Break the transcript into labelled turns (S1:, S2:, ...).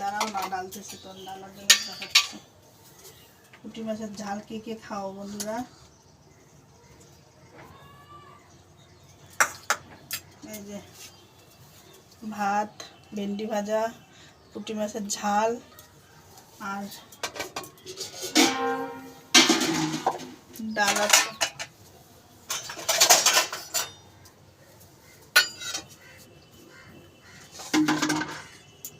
S1: দাঁড়াও না ডালতেছে তোর ডালার জন্য দেখাচ্ছে। পুঁটি মাছের ঝাল কে কে খাও বন্ধুরা? এই যে ভাত, ভেন্ডি ভাজা, পুঁটি মাছের ঝাল আর ডাল আছে।